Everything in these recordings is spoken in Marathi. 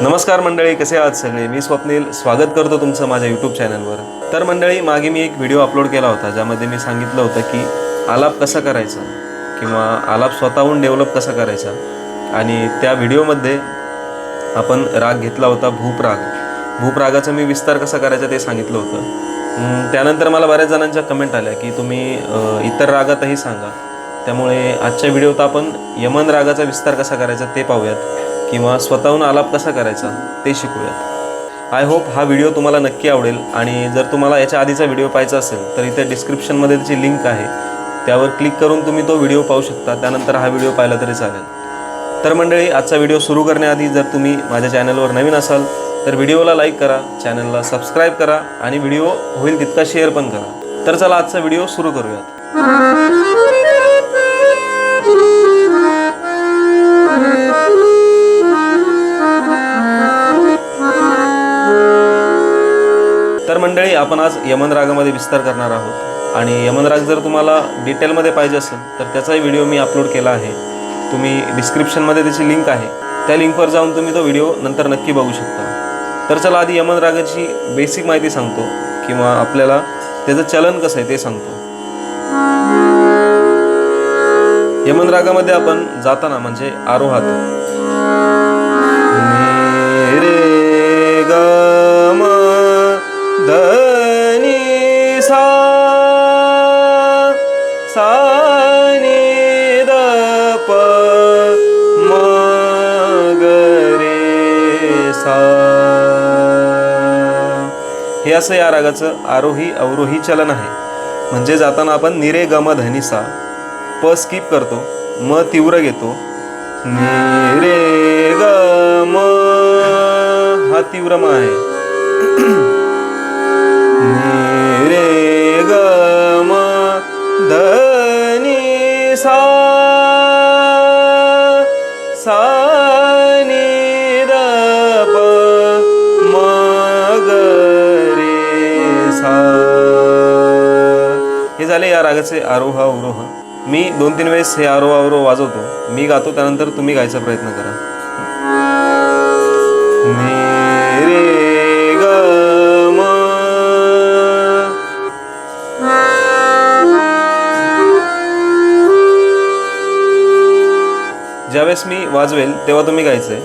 नमस्कार मंडळी कसे आहात सगळे? मी स्वप्नील. स्वागत करतो तुमचं माझ्या यूट्यूब चॅनलवर तर मंडळी मागे मी एक व्हिडिओ अपलोड केला होता ज्यामध्ये मी सांगितलं होतं की आलाप कसा करायचा किंवा आलाप स्वतःहून डेव्हलप कसा करायचा. आणि त्या व्हिडिओमध्ये आपण राग घेतला होता भूपराग. भूपरागाचा मी विस्तार कसा करायचा ते सांगितलं होतं. त्यानंतर मला बऱ्याच जणांच्या कमेंट आल्या की तुम्ही इतर रागातही सांगा. त्यामुळे आजच्या व्हिडिओत आपण यमन रागाचा विस्तार कसा करायचा ते पाहूयात. किंवा स्वतःहून आलाप कसा करायचा ते शिकूयात. आय होप हा व्हिडिओ तुम्हाला नक्की आवडेल आणि जर तुम्हाला याच्या आधीचा व्हिडिओ पाहायचा असेल तर इथे डिस्क्रिप्शनमध्ये त्याची लिंक आहे. त्यावर क्लिक करून तुम्ही तो व्हिडिओ पाहू शकता त्यानंतर हा व्हिडिओ पाहिला तरी चालेल. तर मंडळी आजचा व्हिडिओ सुरू करण्याआधी जर तुम्ही माझ्या चॅनलवर नवीन असाल तर व्हिडिओला लाईक करा चॅनलला सबस्क्राईब करा आणि व्हिडिओ होईल तितका शेअर पण करा. तर चला आजचा व्हिडिओ सुरू करूयात. मंडळी आपण आज यमन रागामध्ये विस्तार करणार आहोत. आणि यमन राग जर तुम्हाला डिटेलमध्ये पाहिजे असेल तर त्याचाही व्हिडिओ मी अपलोड केला आहे. तुम्ही डिस्क्रिप्शनमध्ये त्याची लिंक आहे. त्या लिंकवर जाऊन तुम्ही तो व्हिडिओ नंतर नक्की बघू शकता. तर चला आधी यमन रागाची बेसिक माहिती सांगतो किंवा आपल्याला त्याचं चलन कसं आहे ते सांगतो. यमन रागामध्ये आपण जाताना म्हणजे आरोहात. धनी सा सा नि द प म ग रे सा हे असं या रागाचं आरोही अवरोही चलन आहे. म्हणजे जाताना आपण निरे गम धनी सा. प स्किप करतो म तीव्र घेतो. नि रे ग म हा तीव्र म आहे. रे ग म सा सा नि द ग रे सा। हे झाले या रागाचे आरोह अवरोह. मी दोन तीन वेळेस हे आरोह अवरोह वाजवतो. मी गातो त्यानंतर तुम्ही गायचा प्रयत्न करा. ज्यावेळेस मी वाजवेल तेव्हा तुम्ही गायचं आहे.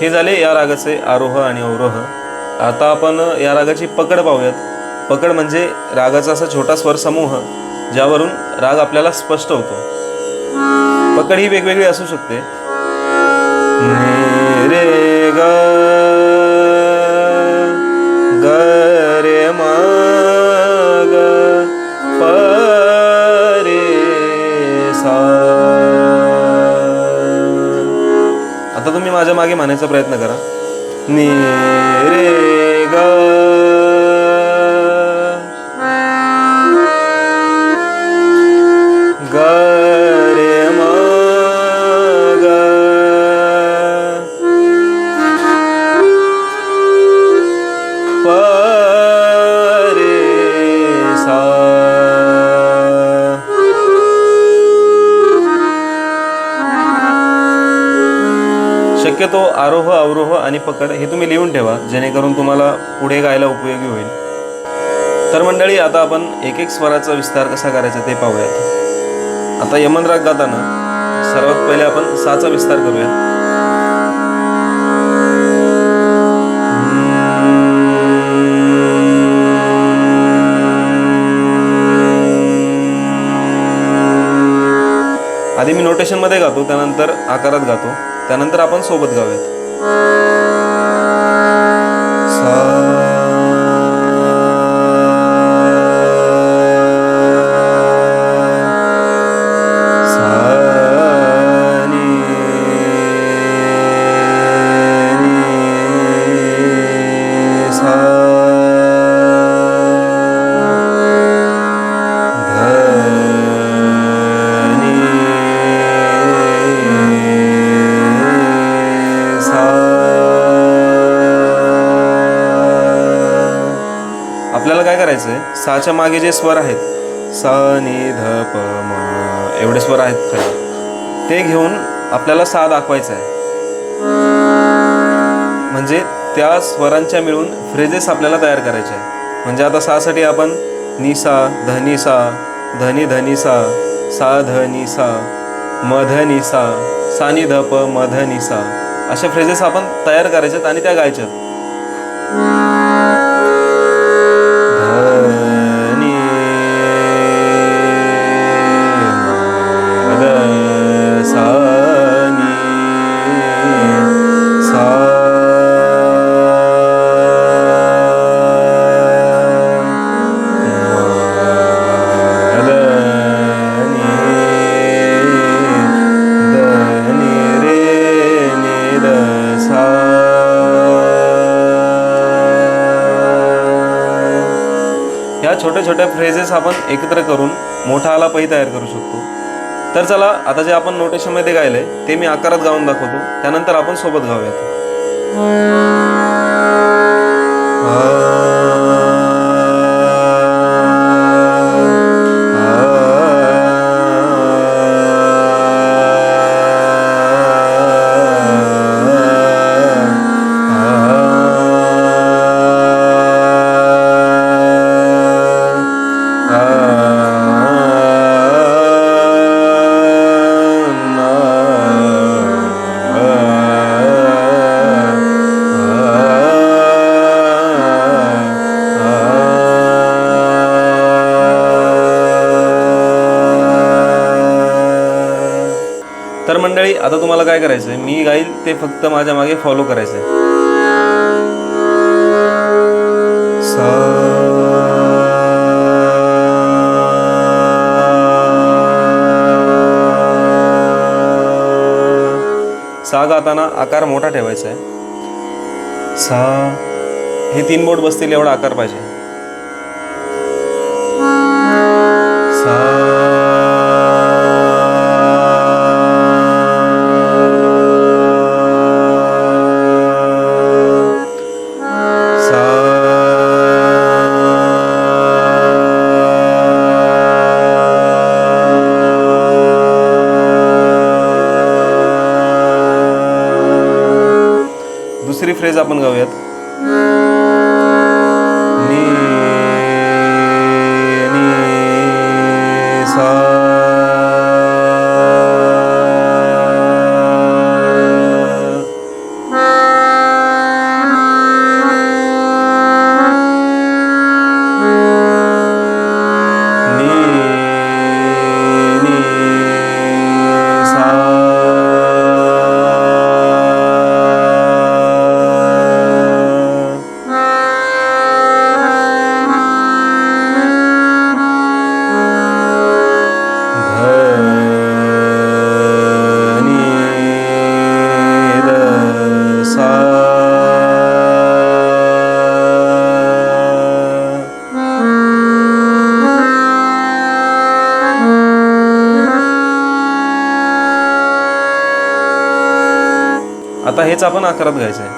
हे झाले या रागाचे आरोह आणि अवरोह. आता आपण या रागाची पकड पाहूयात. पकड म्हणजे रागाचा असा छोटा स्वर समूह ज्यावरून राग आपल्याला स्पष्ट होतो. पकड ही वेगवेगळी असू शकते. माझ्या मागे म्हणायचा प्रयत्न करा. नि रे ग ग शक्यतो आरोह अवरोह आणि पकड हे तुम्ही लिहून ठेवा जेणेकरून तुम्हाला पुढे गायला उपयोगी होईल. तर मंडळी आता आपण एक एक स्वराचा विस्तार कसा करायचा ते पाहूयात. आता यमन राग गाताना सर्वात पहिले आपण साचा विस्तार करूया आधी मी नोटेशनमध्ये गातो त्यानंतर आकारात गातो. त्यानंतर आपण सोबत गाऊयात. सा साच्या मागे जे स्वर आहेत सा नि ध प म एवढे स्वर आहेत खाली ते घेऊन आपल्याला सा दाखवायचं आहे. म्हणजे त्या स्वरांच्या मिळून फ्रेजेस आपल्याला तयार करायचे आहे. म्हणजे आता सासाठी आपण निसा धनी सा धनी धनी सा सा धनी सा मधनी सा सा नि ध प मधनी सा अशा फ्रेजेस आपण तयार करायच्यात आणि त्या गायच्यात छोट्या फ्रेजेस आपण एकत्र करून मोठा आलापही तयार करू शकतो. तर चला आता जे आपण नोटेशनमध्ये गायलंय ते मी आकारात गाऊन दाखवतो. त्यानंतर आपण सोबत गाऊयात. तर मंडळी आता तुम्हाला काय करायचं आहे मी गाईल ते फक्त माझ्या मागे फॉलो करायचं आहे सा गाताना आकार मोठा ठेवायचा आहे सा हे तीन बोट बसतील एवढा आकार पाहिजे. दुसरी आपण गाऊयात. नी नी सा आता हेच आपण आकारात घ्यायचं आहे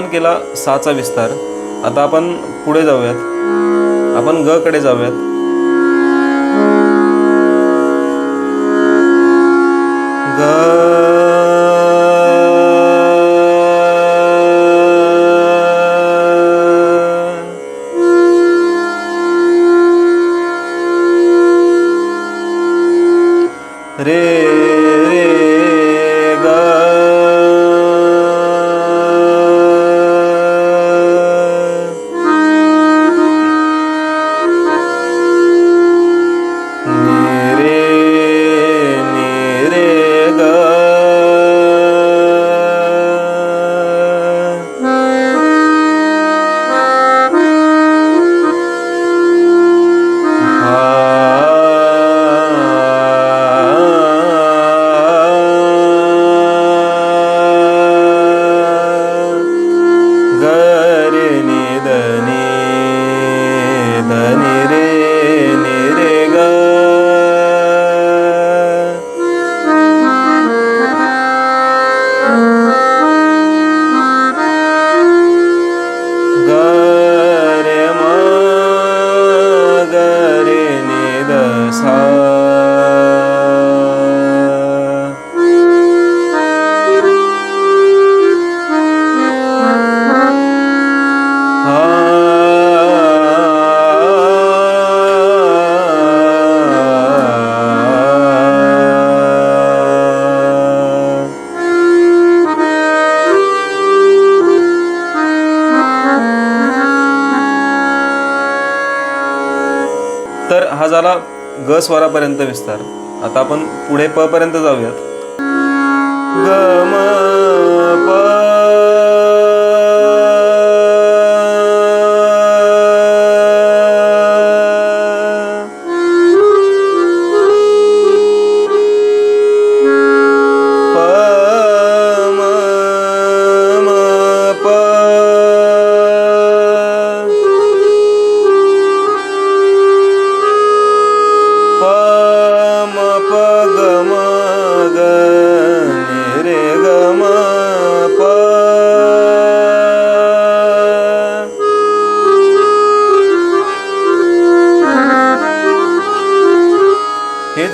आपण केला साचा विस्तार. आता आपण पुढे जाऊयात. आपण ग कडे जाऊयात. ग झाला ग स्वरापर्यंत विस्तार. आता आपण पुढे प पर्यंत जाऊयात. ग.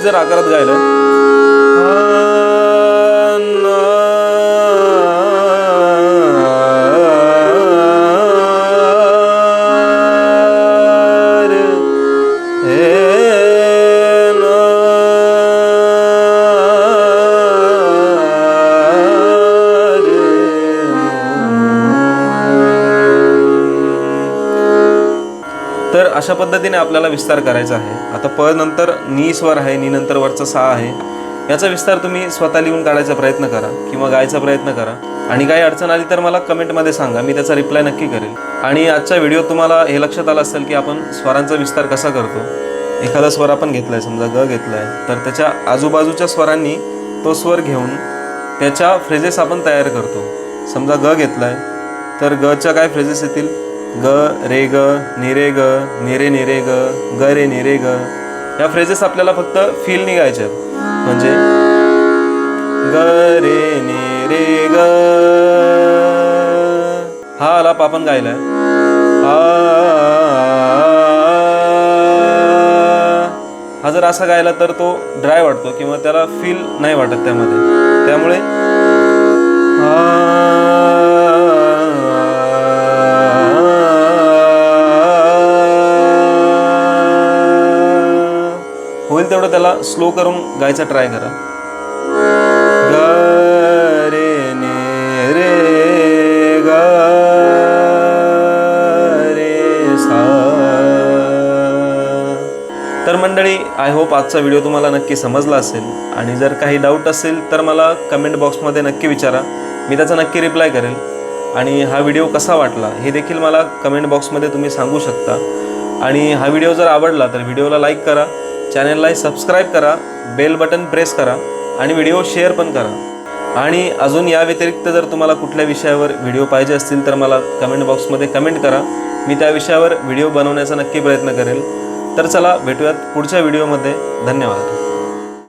जर आकारात गायलं अशा पद्धतीने आपल्याला विस्तार करायचा आहे. आता प नंतर नी स्वर आहे नी नंतर वरचा सा आहे. याचा विस्तार तुम्ही स्वतः लिहून काढायचा प्रयत्न करा किंवा गायचा प्रयत्न करा. आणि काही अडचण आली तर मला कमेंटमध्ये सांगा. मी त्याचा रिप्लाय नक्की करेल. आणि आजच्या व्हिडिओ तुम्हाला हे लक्षात आलं असेल की आपण स्वरांचा विस्तार कसा करतो. एखादा स्वर आपण घेतला आहे समजा ग घेतलाय तर त्याच्या आजूबाजूच्या स्वरांनी तो स्वर घेऊन त्याच्या फ्रेजेस आपण तयार करतो. समजा ग घेतला आहे तर गच्या काय फ्रेजेस येतील? ग रे ग निरे ग निरे निरे ग ग रे निरे ग या फ्रेजेस आपल्याला फक्त फील निघायचे म्हणजे ग रे निरे ग हा आलाप आपण गायलाय आ हा जर असा गायला तर तो ड्राय वाटतो किंवा त्याला फील नाही वाटत त्यामध्ये त्यामुळे थोडं त्याला स्लो करून गायचा ट्राय करा. ग रे ने रे ग रे सा. तर मंडळी आय होप आजचा व्हिडिओ तुम्हाला नक्की समजला असेल. आणि जर काही डाऊट असेल तर मला कमेंट बॉक्समध्ये नक्की विचारा. मी त्याचा नक्की रिप्लाय करेल. आणि हा व्हिडिओ कसा वाटला हे देखील मला कमेंट बॉक्समध्ये तुम्ही सांगू शकता. आणि हा व्हिडिओ जर आवडला तर व्हिडिओला लाईक करा. चॅनलला सबस्क्राईब करा बेल बटन प्रेस करा आणि व्हिडिओ शेअर पण करा. आणि अजून या व्यतिरिक्त जर तुम्हाला कुठल्या विषयावर व्हिडिओ पाहिजे असतील तर मला कमेंट बॉक्समध्ये कमेंट करा. मी त्या विषयावर व्हिडिओ बनवण्याचा नक्की प्रयत्न करेल. तर चला भेटूयात पुढच्या व्हिडिओमध्ये. धन्यवाद.